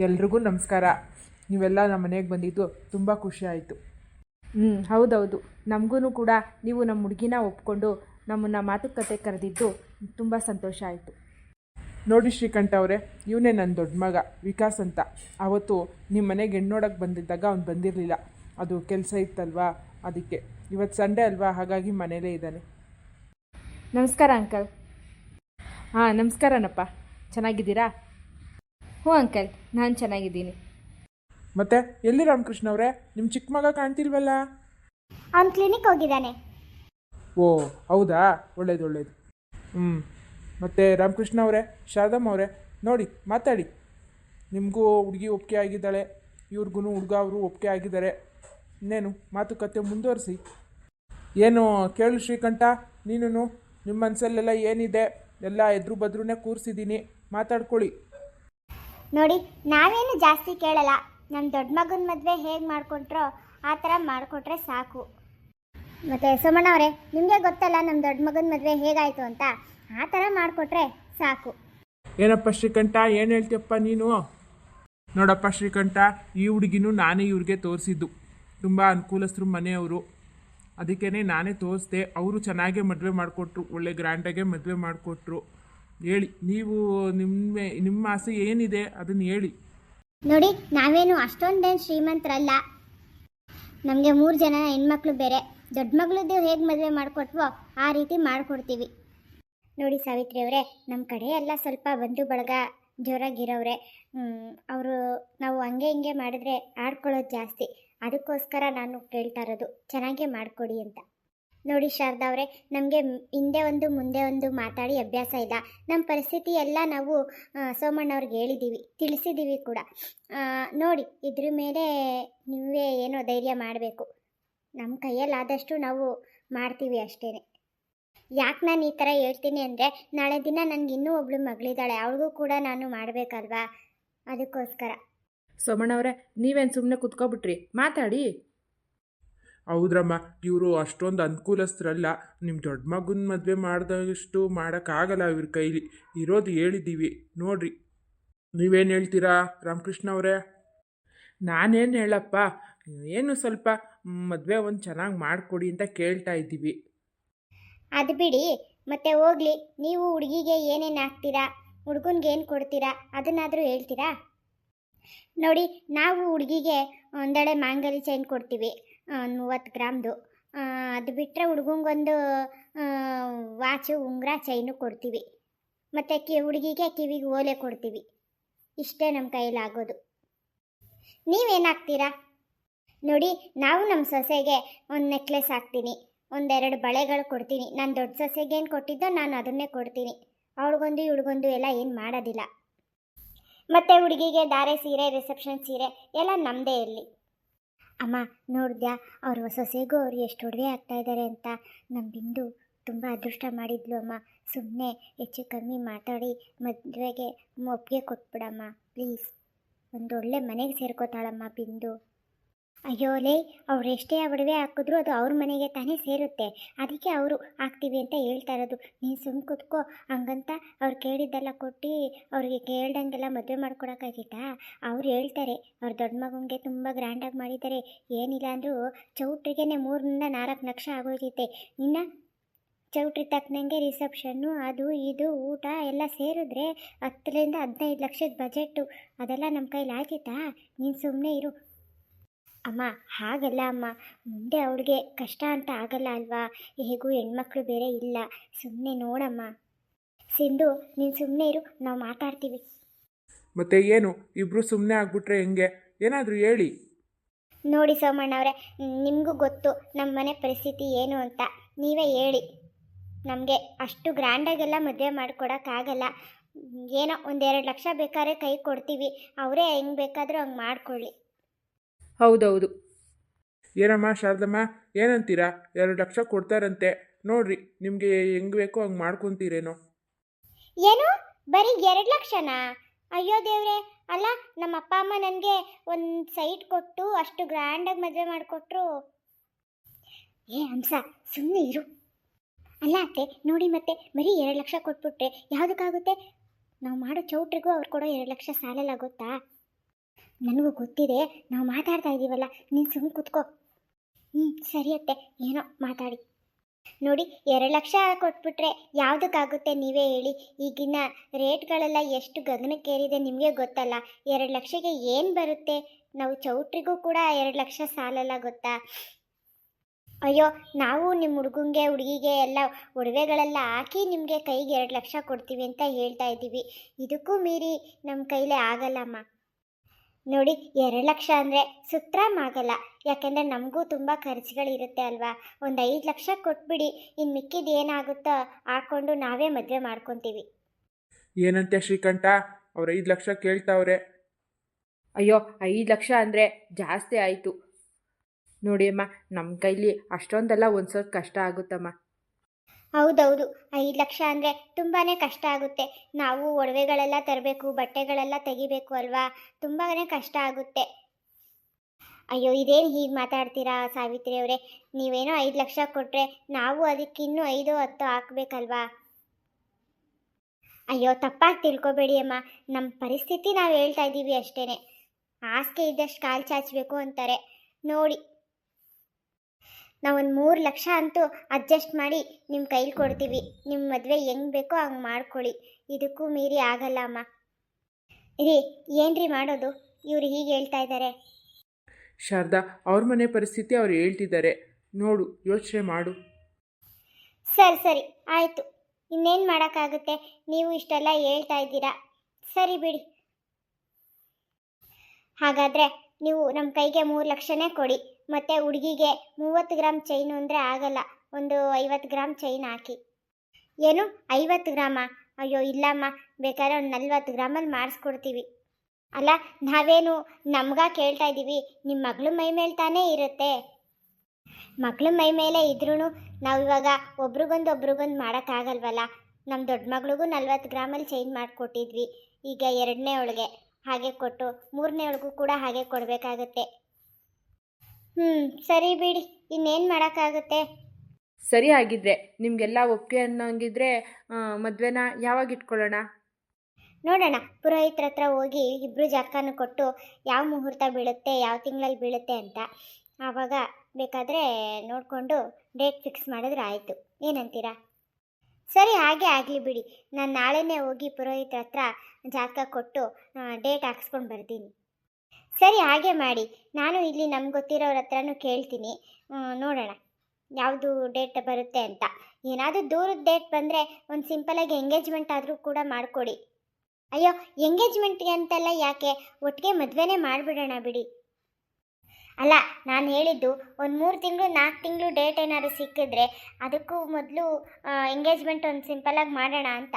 ಎಲ್ರಿಗೂ ನಮಸ್ಕಾರ. ನೀವೆಲ್ಲ ನಮ್ಮ ಮನೆಗೆ ಬಂದಿದ್ದು ತುಂಬ ಖುಷಿ ಆಯಿತು. ಹ್ಞೂ ಹೌದೌದು. ನಮಗೂ ಕೂಡ ನೀವು ನಮ್ಮ ಹುಡುಗಿನ ಒಪ್ಕೊಂಡು ನಮ್ಮನ್ನು ಮಾತುಕತೆ ಕರೆದಿದ್ದು ತುಂಬ ಸಂತೋಷ ಆಯಿತು. ನೋಡಿ ಶ್ರೀಕಂಠ ಅವರೇ ಇವನೇ ನನ್ನ ದೊಡ್ಡ ಮಗ ವಿಕಾಸ್ ಅಂತ. ಅವತ್ತು ನಿಮ್ಮ ಮನೆಗೆ ಹೆಣ್ಣೋಡಕ್ಕೆ ಬಂದಿದ್ದಾಗ ಅವ್ನು ಬಂದಿರಲಿಲ್ಲ. ಅದು ಕೆಲಸ ಇತ್ತಲ್ವಾ ಅದಕ್ಕೆ. ಇವತ್ತು ಸಂಡೇ ಅಲ್ವಾ ಹಾಗಾಗಿ ಮನೇಲೇ ಇದ್ದಾನೆ. ನಮಸ್ಕಾರ ಅಂಕಲ್. ಹಾಂ ನಮಸ್ಕಾರನಪ್ಪ. ಚೆನ್ನಾಗಿದ್ದೀರಾ? ಹ್ಞೂ ಅಂಕಲ್ ನಾನು ಚೆನ್ನಾಗಿದ್ದೀನಿ. ಮತ್ತೆ ಎಲ್ಲಿ ರಾಮಕೃಷ್ಣ ಅವರೇ? ನಿಮ್ಮ ಚಿಕ್ಕ ಮಗ ಕಾಣ್ತಿಲ್ವಲ್ಲ? ಅವ್ನು ಕ್ಲಿನಿಕ್ ಹೋಗಿದ್ದಾನೆ. ಓ ಹೌದಾ? ಒಳ್ಳೇದು ಒಳ್ಳೇದು. ಹ್ಞೂ ಮತ್ತೆ ರಾಮಕೃಷ್ಣ ಅವರೇ ಶಾರದಮ್ಮ ಅವರೇ ನೋಡಿ ಮಾತಾಡಿ. ನಿಮಗೂ ಹುಡುಗಿ ಒಪ್ಪಿಗೆ ಆಗಿದ್ದಾಳೆ. ಇವ್ರಿಗೂ ಹುಡುಗ ಅವರು ಒಪ್ಪಿಗೆ ಆಗಿದ್ದಾರೆ. ಇನ್ನೇನು ಮಾತುಕತೆ ಮುಂದುವರಿಸಿ. ಏನು ಕೇಳು ಶ್ರೀಕಂಠ ನೀನು ನಿಮ್ಮ ಮನಸ್ಸಲ್ಲೆಲ್ಲ ಏನಿದೆ? ಎಲ್ಲ ಎದುರು ಬದ್ರೂ ಕೂರಿಸಿದ್ದೀನಿ ಮಾತಾಡ್ಕೊಳ್ಳಿ. ನೋಡಿ, ನಾವೇನು ಜಾಸ್ತಿ ಕೇಳಲ್ಲ. ನಮ್ಮ ದೊಡ್ಡ ಮಗನ ಮದುವೆ ಹೇಗೆ ಮಾಡಿಕೊಟ್ರೋ ಆ ಥರ ಮಾಡಿಕೊಟ್ರೆ ಸಾಕು. ಮತ್ತು ಸೋಮಣ್ಣ ಅವರೇ, ನಿಮಗೆ ಗೊತ್ತಲ್ಲ ನಮ್ಮ ದೊಡ್ಡ ಮಗನ ಮದುವೆ ಹೇಗಾಯಿತು ಅಂತ? ಆ ಥರ ಮಾಡಿಕೊಟ್ರೆ ಸಾಕು. ಏನಪ್ಪ ಶ್ರೀಕಂಠ, ಏನು ಹೇಳ್ತೀಯಪ್ಪ ನೀನು? ನೋಡಪ್ಪ ಶ್ರೀಕಂಠ, ಈ ಹುಡುಗಿನೂ ನಾನೇ ಇವ್ರಿಗೆ ತೋರಿಸಿದ್ದು. ತುಂಬ ಅನುಕೂಲಸ್ಥರು ಮನೆಯವರು. ಅದಕ್ಕೇ ನಾನೇ ತೋರಿಸ್ದೆ, ಅವರು ಚೆನ್ನಾಗೇ ಮದುವೆ ಮಾಡಿಕೊಟ್ರು, ಒಳ್ಳೆ ಗ್ರ್ಯಾಂಡಾಗೆ ಮದುವೆ ಮಾಡಿಕೊಟ್ರು. ಹೇಳಿ. ನೀವು ನಿಮ್ಮ ನಿಮ್ಮ ಆಸೆ ಏನಿದೆ ಅದನ್ನ ಹೇಳಿ. ನೋಡಿ, ನಾವೇನು ಅಷ್ಟೊಂದೇನು ಶ್ರೀಮಂತರಲ್ಲ. ನಮಗೆ ಮೂರು ಜನ ಹೆಣ್ಮಕ್ಳು ಬೇರೆ. ದೊಡ್ಡ ಮಗಳದ್ದು ಹೇಗೆ ಮದುವೆ ಮಾಡಿಕೊಟ್ವೋ ಆ ರೀತಿ ಮಾಡಿಕೊಡ್ತೀವಿ. ನೋಡಿ ಸಾವಿತ್ರಿ ಅವರೇ ನಮ್ಮ ಕಡೆ ಎಲ್ಲ ಸ್ವಲ್ಪ ಬಂಧು ಬಳಗ ಜೋರಾಗಿರೋವ್ರೆ. ಅವರು ನಾವು ಹಂಗೆ ಹಿಂಗೆ ಮಾಡಿದ್ರೆ ಆಡ್ಕೊಳ್ಳೋದು ಜಾಸ್ತಿ. ಅದಕ್ಕೋಸ್ಕರ ನಾನು ಕೇಳ್ತಾ ಇರೋದು, ಚೆನ್ನಾಗೇ ಮಾಡಿಕೊಡಿ ಅಂತ. ನೋಡಿ ಶಾರದಾ ಅವರೇ, ನಮಗೆ ಹಿಂದೆ ಒಂದು, ಮುಂದೆ ಒಂದು ಮಾತಾಡಿ ಅಭ್ಯಾಸ ಇಲ್ಲ ನಮ್ಮ ಪರಿಸ್ಥಿತಿ ಎಲ್ಲ ನಾವು ಸೋಮಣ್ಣ ಸೋಮಣ್ಣವ್ರಿಗೆ ಹೇಳಿದ್ದೀವಿ ತಿಳಿಸಿದ್ದೀವಿ ಕೂಡ. ನೋಡಿ, ಇದ್ರ ಮೇಲೆ ನೀವೇ ಏನೋ ಧೈರ್ಯ ಮಾಡಬೇಕು. ನಮ್ಮ ಕೈಯಲ್ಲಾದಷ್ಟು ನಾವು ಮಾಡ್ತೀವಿ ಅಷ್ಟೇ ಯಾಕೆ ನಾನು ಈ ಥರ ಹೇಳ್ತೀನಿ ಅಂದರೆ, ನಾಳೆ ದಿನ ನನಗೆ ಇನ್ನೂ ಒಬ್ಳು ಮಗಳಿದ್ದಾಳೆ, ಅವಳಿಗೂ ಕೂಡ ನಾನು ಮಾಡಬೇಕಲ್ವಾ? ಅದಕ್ಕೋಸ್ಕರ. ಸೋಮಣ್ಣವರೇ ನೀವೇನು ಸುಮ್ಮನೆ ಕುತ್ಕೊಬಿಟ್ರಿ? ಮಾತಾಡಿ. ಹೌದ್ರಮ್ಮ, ಇವರು ಅಷ್ಟೊಂದು ಅನುಕೂಲಸ್ಥರಲ್ಲ. ನಿಮ್ಮ ದೊಡ್ಡ ಮಗನ ಮದುವೆ ಮಾಡಿದಷ್ಟು ಮಾಡೋಕ್ಕಾಗಲ್ಲ ಇವ್ರ ಕೈಲಿ. ಇರೋದು ಹೇಳಿದ್ದೀವಿ ನೋಡ್ರಿ. ನೀವೇನು ಹೇಳ್ತೀರಾ, ರಾಮಕೃಷ್ಣ ಅವರೇ? ನಾನೇನು ಹೇಳಪ್ಪ, ಏನು ಸ್ವಲ್ಪ ಮದುವೆ ಒಂದು ಚೆನ್ನಾಗಿ ಮಾಡಿಕೊಡಿ ಅಂತ ಕೇಳ್ತಾ ಇದ್ದೀವಿ. ಅದು ಬಿಡಿ. ಮತ್ತೆ ಹೋಗ್ಲಿ. ನೀವು ಹುಡುಗಿಗೆ ಏನೇನು ಹಾಕ್ತೀರಾ, ಹುಡುಗನ್ಗೆ ಏನು ಕೊಡ್ತೀರಾ, ಅದನ್ನಾದರೂ ಹೇಳ್ತೀರಾ? ನೋಡಿ, ನಾವು ಹುಡುಗಿಗೆ ಒಂದೆಡೆ ಮಾಂಗಲ್ಯ ಚೈನ್ ಕೊಡ್ತೀವಿ. ಒಂದು ಮೂವತ್ತು ಗ್ರಾಮ್ದು. ಅದು ಬಿಟ್ಟರೆ ಹುಡುಗಂಗೊಂದು ವಾಚು, ಉಂಗುರ, ಚೈನು ಕೊಡ್ತೀವಿ. ಮತ್ತು ಕಿ, ಹುಡುಗಿಗೆ ಕಿವಿಗೆ ಓಲೆ ಕೊಡ್ತೀವಿ. ಇಷ್ಟೇ ನಮ್ಮ ಕೈಲಾಗೋದು ನೀವೇನಾಗ್ತೀರಾ? ನೋಡಿ, ನಾವು ನಮ್ಮ ಸೊಸೆಗೆ ಒಂದು ನೆಕ್ಲೆಸ್ ಹಾಕ್ತೀನಿ. ಒಂದೆರಡು ಬಳೆಗಳು ಕೊಡ್ತೀನಿ. ನಾನು ದೊಡ್ಡ ಸೊಸೆಗೆ ಏನು ಕೊಟ್ಟಿದ್ದೋ ನಾನು ಅದನ್ನೇ ಕೊಡ್ತೀನಿ. ಅವಳಿಗೊಂದು, ಇವಳಿಗೊಂದು ಎಲ್ಲ ಏನು ಮಾಡೋದಿಲ್ಲ. ಮತ್ತು ಹುಡುಗಿಗೆ ಧಾರೆ ಸೀರೆ, ರಿಸೆಪ್ಷನ್ ಸೀರೆ ಎಲ್ಲ ನಮ್ಮದೇ ಇರಲಿ ಅಮ್ಮ, ನೋಡಿದ್ಯಾ? ಅವ್ರ ಸೊಸೆಗೂ ಅವ್ರು ಎಷ್ಟು ಒಡವೆ ಆಗ್ತಾ ಇದ್ದಾರೆ ಅಂತ ನಮ್ಮ ಬಿಂದು ತುಂಬ ಅದೃಷ್ಟ ಮಾಡಿದ್ಲು ಅಮ್ಮ. ಸುಮ್ಮನೆ ಹೆಚ್ಚು ಕಮ್ಮಿ ಮಾತಾಡಿ, ಮದುವೆಗೆ ಒಪ್ಪಿಗೆ ಕೊಟ್ಬಿಡಮ್ಮ. ಪ್ಲೀಸ್. ಒಂದು ಒಳ್ಳೆ ಮನೆಗೆ ಸೇರ್ಕೋತಾಳಮ್ಮ ಬಿಂದು. ಅಯ್ಯೋ ಲೇ, ಅವ್ರು ಎಷ್ಟೇ ಒಡವೆ ಹಾಕಿದ್ರು ಅದು ಅವ್ರ ಮನೆಗೆ ತಾನೇ ಸೇರುತ್ತೆ. ಅದಕ್ಕೆ ಅವರು ಹಾಕ್ತೀವಿ ಅಂತ ಹೇಳ್ತಾ ಇರೋದು. ನೀನು ಸುಮ್ಮ ಕೂತ್ಕೋ. ಹಂಗಂತ ಅವ್ರು ಕೇಳಿದ್ದೆಲ್ಲ ಕೊಟ್ಟು ಅವ್ರಿಗೆ ಕೇಳ್ದಂಗೆಲ್ಲ ಮದುವೆ ಮಾಡ್ಕೊಡೋಕ್ಕಾಗಿತ್ತಾ ಅವ್ರು ಹೇಳ್ತಾರೆ, ಅವ್ರ ದೊಡ್ಡ ಮಗನಿಗೆ ತುಂಬ ಗ್ರ್ಯಾಂಡಾಗಿ ಮಾಡಿದ್ದಾರೆ. ಏನಿಲ್ಲ ಅಂದರೂ ಚೌಟ್ರಿಗೇ ಮೂರರಿಂದ ನಾಲ್ಕು ಲಕ್ಷ ಆಗೋಯ್ತೈತೆ. ಇನ್ನು ಚೌಟ್ರಿ ತಕ್ಕನಂಗೆ ರಿಸೆಪ್ಷನ್ನು, ಅದು, ಇದು, ಊಟ ಎಲ್ಲ ಸೇರಿದ್ರೆ ಹತ್ತರಿಂದ ಹದಿನೈದು ಲಕ್ಷದ ಬಜೆಟ್ಟು. ಅದೆಲ್ಲ ನಮ್ಮ ಕೈಲಿ ಆಗಿತ್ತಾ ನೀನು ಸುಮ್ಮನೆ ಇರು. ಅಮ್ಮ ಹಾಗಲ್ಲ ಅಮ್ಮ. ಮುಂದೆ ಅವಳಿಗೆ ಕಷ್ಟ ಅಂತ ಆಗಲ್ಲ ಅಲ್ವಾ? ಹೇಗೂ ಹೆಣ್ಮಕ್ಳು ಬೇರೆ ಇಲ್ಲ. ಸುಮ್ಮನೆ ನೋಡಮ್ಮ. ಸಿಂಧು ನೀನು ಸುಮ್ಮನೆ ಇರು. ನಾವು ಮಾತಾಡ್ತೀವಿ. ಮತ್ತೆ ಏನು? ಇಬ್ರು ಸುಮ್ಮನೆ ಆಗ್ಬಿಟ್ರೆ ಹೆಂಗೆ? ಏನಾದರೂ ಹೇಳಿ. ನೋಡಿ ಸೋಮಣ್ಣವ್ರೆ ನಿಮಗೂ ಗೊತ್ತು. ನಮ್ಮ ಮನೆ ಪರಿಸ್ಥಿತಿ ಏನು ಅಂತ. ನೀವೇ ಹೇಳಿ. ನಮಗೆ ಅಷ್ಟು ಗ್ರ್ಯಾಂಡಾಗೆಲ್ಲ ಮದುವೆ ಮಾಡಿಕೊಡೋಕ್ಕಾಗಲ್ಲ. ಏನೋ ಒಂದೆರಡು ಲಕ್ಷ ಬೇಕಾದ್ರೆ ಕೈ ಕೊಡ್ತೀವಿ. ಅವರೇ ಹೆಂಗೆ ಬೇಕಾದರೂ ಹಂಗೆ ಮಾಡ್ಕೊಳ್ಳಿ. ಹೌದೌದು. ಏನಮ್ಮ ಶಾರದಮ್ಮ ಏನಂತೀರಾ? ಎರಡು ಲಕ್ಷ ಕೊಡ್ತಾರಂತೆ. ನೋಡ್ರಿ ನಿಮಗೆ ಹೆಂಗ್ ಬೇಕೋ ಹಂಗೆ ಮಾಡ್ಕೊಂತೀರೇನೋ. ಏನು? ಬರೀ ಎರಡು ಲಕ್ಷನಾ? ಅಯ್ಯೋ ದೇವ್ರೆ ಅಲ್ಲ ನಮ್ಮ ಅಪ್ಪ ಅಮ್ಮ ನನಗೆ ಒಂದು ಸೈಟ್ ಕೊಟ್ಟು ಅಷ್ಟು ಗ್ರ್ಯಾಂಡಾಗಿ ಮದುವೆ ಮಾಡಿಕೊಟ್ರು. ಏ ಹಂಸ ಸುಮ್ಮನೆ ಇರು. ಅಲ್ಲ ಅತ್ತೆ ನೋಡಿ ಮತ್ತೆ ಬರೀ ಎರಡು ಲಕ್ಷ ಕೊಟ್ಬಿಟ್ರೆ ಯಾವುದಕ್ಕಾಗುತ್ತೆ? ನಾವು ಮಾಡೋ ಚೌಟ್ರಿಗೂ ಅವ್ರು ಕೊಡೋ ಎರಡು ಲಕ್ಷ ಸಾಲಲ್ಲ ಗೊತ್ತಾ ನನಗೂ ಗೊತ್ತಿದೆ, ನಾವು ಮಾತಾಡ್ತಾ ಇದ್ದೀವಲ್ಲ ನೀನು ಸುಮ್ಮನೆ ಕೂತ್ಕೋ. ಹ್ಞೂ ಸರಿ ಅತ್ತೆ, ಏನೋ ಮಾತಾಡಿ. ನೋಡಿ, ಎರಡು ಲಕ್ಷ ಕೊಟ್ಬಿಟ್ರೆ ಯಾವುದಕ್ಕಾಗುತ್ತೆ ನೀವೇ ಹೇಳಿ. ಈಗಿನ ರೇಟ್ಗಳೆಲ್ಲ ಎಷ್ಟು ಗಗನಕ್ಕೇರಿದೆ ನಿಮಗೆ ಗೊತ್ತಲ್ಲ. ಎರಡು ಲಕ್ಷಕ್ಕೆ ಏನು ಬರುತ್ತೆ? ನಾವು ಚೌಟ್ರಿಗೂ ಕೂಡ ಎರಡು ಲಕ್ಷ ಸಾಲಲ್ಲ ಗೊತ್ತಾ? ಅಯ್ಯೋ, ನಾವು ನಿಮ್ಮ ಹುಡುಗಂಗೆ, ಹುಡುಗಿಗೆ ಎಲ್ಲ ಒಡವೆಗಳೆಲ್ಲ ಹಾಕಿ ನಿಮಗೆ ಕೈಗೆ ಎರಡು ಲಕ್ಷ ಕೊಡ್ತೀವಿ ಅಂತ ಹೇಳ್ತಾ ಇದ್ದೀವಿ ಇದಕ್ಕೂ ಮೀರಿ ನಮ್ಮ ಕೈಲೇ ಆಗಲ್ಲಮ್ಮ. ನೋಡಿ ಎರಡು ಲಕ್ಷ ಅಂದರೆ ಸುತ್ರ ಆಗಲ್ಲ ಯಾಕೆಂದರೆ ನಮಗೂ ತುಂಬ ಖರ್ಚುಗಳಿರುತ್ತೆ ಅಲ್ವಾ? ಒಂದು ಐದು ಲಕ್ಷ ಕೊಟ್ಬಿಡಿ ಇನ್ನು ಮಿಕ್ಕಿದ್ದು ಏನಾಗುತ್ತೋ ಹಾಕ್ಕೊಂಡು ನಾವೇ ಮದುವೆ ಮಾಡ್ಕೊತೀವಿ. ಏನಂತೆ ಶ್ರೀಕಂಠ? ಅವ್ರು ಐದು ಲಕ್ಷ ಕೇಳ್ತಾವ್ರೆ. ಅಯ್ಯೋ ಐದು ಲಕ್ಷ ಅಂದರೆ ಜಾಸ್ತಿ ಆಯಿತು. ನೋಡಿ ಅಮ್ಮ ನಮ್ಮ ಕೈಲಿ ಅಷ್ಟೊಂದೆಲ್ಲ ಒಂದು ಸ್ವಲ್ಪ ಕಷ್ಟ ಆಗುತ್ತಮ್ಮ. ಹೌದೌದು. ಐದು ಲಕ್ಷ ಅಂದರೆ ತುಂಬಾ ಕಷ್ಟ ಆಗುತ್ತೆ. ನಾವು ಒಡವೆಗಳೆಲ್ಲ ತರಬೇಕು, ಬಟ್ಟೆಗಳೆಲ್ಲ ತೆಗಿಬೇಕು ಅಲ್ವಾ? ತುಂಬಾ ಕಷ್ಟ ಆಗುತ್ತೆ. ಅಯ್ಯೋ, ಇದೇನು ಹೀಗೆ ಮಾತಾಡ್ತೀರಾ ಸಾವಿತ್ರಿ ಅವರೇ? ನೀವೇನೋ ಐದು ಲಕ್ಷ ಕೊಟ್ಟರೆ ನಾವು ಅದಕ್ಕಿನ್ನೂ ಐದು ಹತ್ತು ಹಾಕ್ಬೇಕಲ್ವಾ? ಅಯ್ಯೋ, ತಪ್ಪಾಗಿ ತಿಳ್ಕೊಬೇಡಿ ಅಮ್ಮ. ನಮ್ಮ ಪರಿಸ್ಥಿತಿ ನಾವು ಹೇಳ್ತಾ ಇದ್ದೀವಿ ಅಷ್ಟೇ ಹಾಸಿಗೆ ಇದ್ದಷ್ಟು ಕಾಲು ಚಾಚಬೇಕು ಅಂತಾರೆ. ನೋಡಿ ನಾವೊಂದು ಮೂರು ಲಕ್ಷ ಅಂತೂ ಅಡ್ಜಸ್ಟ್ ಮಾಡಿ ನಿಮ್ಮ ಕೈಲಿ ಕೊಡ್ತೀವಿ. ನಿಮ್ಮ ಮದುವೆ ಹೆಂಗೆ ಬೇಕೋ ಹಂಗೆ ಮಾಡ್ಕೊಳ್ಳಿ. ಇದಕ್ಕೂ ಮೀರಿ ಆಗಲ್ಲ ಅಮ್ಮ. ರೀ ಏನ್ರಿ ಮಾಡೋದು? ಇವ್ರು ಹೀಗೆ ಹೇಳ್ತಾ ಇದ್ದಾರೆ ಶಾರದಾ ಅವ್ರ ಮನೆ ಪರಿಸ್ಥಿತಿ ಅವ್ರು ಹೇಳ್ತಿದ್ದಾರೆ. ನೋಡು ಯೋಚನೆ ಮಾಡು. ಸರಿ ಸರಿ ಆಯಿತು. ಇನ್ನೇನು ಮಾಡೋಕ್ಕಾಗುತ್ತೆ? ನೀವು ಇಷ್ಟೆಲ್ಲ ಹೇಳ್ತಾ ಇದ್ದೀರಾ? ಸರಿ ಬಿಡಿ. ಹಾಗಾದರೆ ನೀವು ನಮ್ಮ ಕೈಗೆ ಮೂರು ಲಕ್ಷನೇ ಕೊಡಿ. ಮತ್ತು ಹುಡುಗಿಗೆ ಮೂವತ್ತು ಗ್ರಾಮ್ ಚೈನು ಅಂದರೆ ಆಗಲ್ಲ. ಒಂದು ಐವತ್ತು ಗ್ರಾಮ್ ಚೈನ್ ಹಾಕಿ. ಏನು? ಐವತ್ತು ಗ್ರಾಮ? ಅಯ್ಯೋ, ಇಲ್ಲಮ್ಮ. ಬೇಕಾದ್ರೆ ಒಂದು ನಲ್ವತ್ತು ಗ್ರಾಮಲ್ಲಿ ಮಾಡಿಸ್ಕೊಡ್ತೀವಿ. ಅಲ್ಲ, ನಾವೇನು ನಮ್ಗ ಕೇಳ್ತಾ ಇದ್ದೀವಿ ನಿಮ್ಮ ಮಗಳು ಮೈ ಮೇಲೆ ತಾನೇ ಇರುತ್ತೆ. ಮಗಳು ಮೈ ಮೇಲೆ ಇದ್ರೂ ನಾವು ಇವಾಗ ಒಬ್ರಿಗೊಂದು ಒಬ್ರಿಗೊಂದು ಮಾಡೋಕ್ಕಾಗಲ್ವಲ್ಲ ನಮ್ಮ ದೊಡ್ಡ ಮಗಳಿಗೂ ನಲ್ವತ್ತು ಗ್ರಾಮಲ್ಲಿ ಚೇಂಜ್ ಮಾಡಿಕೊಟ್ಟಿದ್ವಿ. ಈಗ ಎರಡನೇ ಒಳಗೆ ಹಾಗೆ ಕೊಟ್ಟು ಮೂರನೇ ಒಳಗೂ ಕೂಡ ಹಾಗೆ ಕೊಡಬೇಕಾಗತ್ತೆ. ಹ್ಞೂ ಸರಿ ಬಿಡಿ. ಇನ್ನೇನು ಮಾಡೋಕ್ಕಾಗುತ್ತೆ? ಸರಿ ಆಗಿದ್ರೆ ನಿಮಗೆಲ್ಲ ಒಪ್ಪಿಗೆ ಅನ್ನೋಂಗಿದ್ರೆ ಮದ್ವೆನ ಯಾವಾಗ ಇಟ್ಕೊಳ್ಳೋಣ? ನೋಡೋಣ. ಪುರೋಹಿತ್ರ ಹತ್ರ ಹೋಗಿ ಇಬ್ರು ಜಾತಕನೂ ಕೊಟ್ಟು ಯಾವ ಮುಹೂರ್ತ ಬೀಳುತ್ತೆ ಯಾವ ತಿಂಗಳಲ್ಲಿ ಬೀಳುತ್ತೆ ಅಂತ ಆವಾಗ ಬೇಕಾದರೆ ನೋಡಿಕೊಂಡು ಡೇಟ್ ಫಿಕ್ಸ್ ಮಾಡಿದ್ರೆ ಆಯಿತು. ಏನಂತೀರಾ? ಸರಿ ಹಾಗೆ ಆಗಲಿ ಬಿಡಿ. ನಾನು ನಾಳೆನೇ ಹೋಗಿ ಪುರೋಹಿತ್ರ ಹತ್ರ ಜಾತಕ ಕೊಟ್ಟು ಡೇಟ್ ಹಾಕ್ಸ್ಕೊಂಡು ಬರ್ತೀನಿ. ಸರಿ, ಹಾಗೆ ಮಾಡಿ. ನಾನು ಇಲ್ಲಿ ನಮ್ಗೆ ಗೊತ್ತಿರೋರ ಹತ್ರನೂ ಕೇಳ್ತೀನಿ. ನೋಡೋಣ. ಯಾವುದು ಡೇಟ್ ಬರುತ್ತೆ ಅಂತ. ಏನಾದರೂ ದೂರದ ಡೇಟ್ ಬಂದರೆ ಒಂದು ಸಿಂಪಲಾಗಿ ಎಂಗೇಜ್ಮೆಂಟ್ ಆದರೂ ಕೂಡ ಮಾಡಿಕೊಡಿ. ಅಯ್ಯೋ ಎಂಗೇಜ್ಮೆಂಟ್ಗೆ ಅಂತೆಲ್ಲ ಯಾಕೆ? ಒಟ್ಟಿಗೆ ಮದುವೆನೇ ಮಾಡಿಬಿಡೋಣ ಬಿಡಿ. ಅಲ್ಲ, ನಾನು ಹೇಳಿದ್ದು ಒಂದು ಮೂರು ತಿಂಗಳು ನಾಲ್ಕು ತಿಂಗಳು ಡೇಟ್ ಏನಾದ್ರು ಸಿಕ್ಕಿದ್ರೆ ಅದಕ್ಕೂ ಮೊದಲು ಎಂಗೇಜ್ಮೆಂಟ್ ಒಂದು ಸಿಂಪಲಾಗಿ ಮಾಡೋಣ ಅಂತ.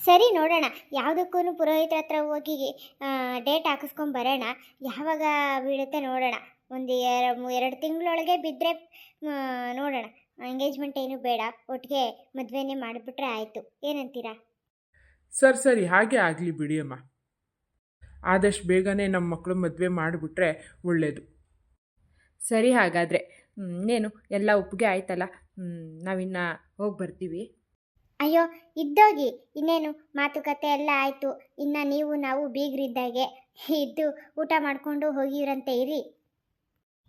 ಸರಿ ನೋಡೋಣ. ಯಾವುದಕ್ಕೂ ಪುರೋಹಿತರ ಹತ್ರ ಹೋಗಿ ಡೇಟ್ ಹಾಕಿಸ್ಕೊಂಡು ಬರೋಣ. ಯಾವಾಗ ಬೀಳುತ್ತೆ ನೋಡೋಣ. ಒಂದು ಎರಡು ತಿಂಗಳೊಳಗೆ ಬಿದ್ದರೆ ನೋಡೋಣ. ಎಂಗೇಜ್ಮೆಂಟ್ ಏನು ಬೇಡ. ಒಟ್ಟಿಗೆ ಮದುವೆನೇ ಮಾಡಿಬಿಟ್ರೆ ಆಯಿತು. ಏನಂತೀರಾ? ಸರಿ ಸರಿ. ಹಾಗೆ ಆಗಲಿ ಬಿಡಿ ಅಮ್ಮ. ಆದಷ್ಟು ಬೇಗನೆ ನಮ್ಮ ಮಕ್ಕಳು ಮದುವೆ ಮಾಡಿಬಿಟ್ರೆ ಒಳ್ಳೆಯದು ಸರಿ ಹಾಗಾದರೆ. ಏನು ಎಲ್ಲ ಒಪ್ಪಿಗೆ ಆಯ್ತಲ್ಲ? ನಾವಿನ್ನು ಹೋಗಿ ಬರ್ತೀವಿ. ಅಯ್ಯೋ, ಇದ್ದೋಗಿ, ಇನ್ನೇನು? ಮಾತುಕತೆ ಎಲ್ಲ ಆಯಿತು. ಇನ್ನು ನೀವು, ನಾವು ಬೀಗರಿದ್ದಾಗೆ. ಇದ್ದು ಊಟ ಮಾಡಿಕೊಂಡು ಹೋಗಿರಂತೆ, ಇರಿ.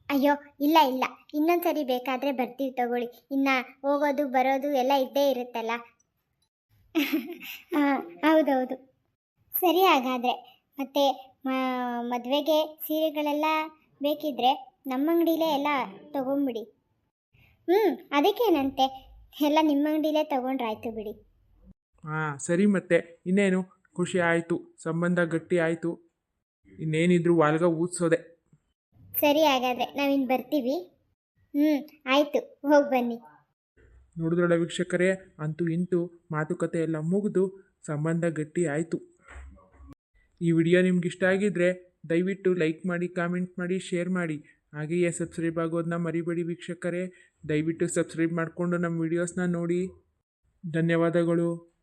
ಅಯ್ಯೋ, ಇಲ್ಲ ಇಲ್ಲ. ಇನ್ನೊಂದ್ಸರಿ ಬೇಕಾದರೆ ಬರ್ತೀವಿ ತಗೊಳ್ಳಿ. ಇನ್ನು ಹೋಗೋದು, ಬರೋದು ಎಲ್ಲ ಇದ್ದೇ ಇರುತ್ತಲ್ಲ. ಹೌದೌದು. ಸರಿ ಹಾಗಾದರೆ. ಮತ್ತು ಮದುವೆಗೆ ಸೀರೆಗಳೆಲ್ಲ ಬೇಕಿದ್ರೆ ನಮ್ಮ ಅಂಗಡಿಲೇ ಎಲ್ಲ ತಗೊಂಬಿಡಿ. ಹ್ಞೂ ಅದಕ್ಕೇನಂತೆ? ಎಲ್ಲ ನಿಮ್ಮ ಅಂಗಡಿಲೇ ತಗೊಂಡ್ರಾಯ್ತು ಬಿಡಿ. ಹಾಂ ಸರಿ ಮತ್ತೆ. ಇನ್ನೇನು? ಖುಷಿ ಆಯಿತು. ಸಂಬಂಧ ಗಟ್ಟಿ ಆಯಿತು. ಇನ್ನೇನಿದ್ರು ವಾಲ್ಗ ಊದ್ಸೋದೆ. ಸರಿ ಹಾಗಾದರೆ ನಾವಿನ್ ಬರ್ತೀವಿ. ಹ್ಞೂ ಆಯಿತು. ಹೋಗಿ ಬನ್ನಿ. ನೋಡಿದ್ರಲ್ಲ ವೀಕ್ಷಕರೇ ಅಂತೂ ಇಂತೂ ಮಾತುಕತೆ ಎಲ್ಲ ಮುಗಿದು ಸಂಬಂಧ ಗಟ್ಟಿ ಆಯಿತು. ಈ ವಿಡಿಯೋ ನಿಮ್ಗೆ ಇಷ್ಟ ಆಗಿದ್ರೆ ದಯವಿಟ್ಟು ಲೈಕ್ ಮಾಡಿ ಕಾಮೆಂಟ್ ಮಾಡಿ ಶೇರ್ ಮಾಡಿ. ಹಾಗೆಯೇ ಸಬ್ಸ್ಕ್ರೈಬ್ ಆಗೋದನ್ನ ಮರಿಬೇಡಿ ವೀಕ್ಷಕರೇ. ದಯವಿಟ್ಟು ಸಬ್ಸ್ಕ್ರೈಬ್ ಮಾಡಿಕೊಂಡು ನಮ್ಮ ವಿಡಿಯೋಸ್ನ ನೋಡಿ. ಧನ್ಯವಾದಗಳು.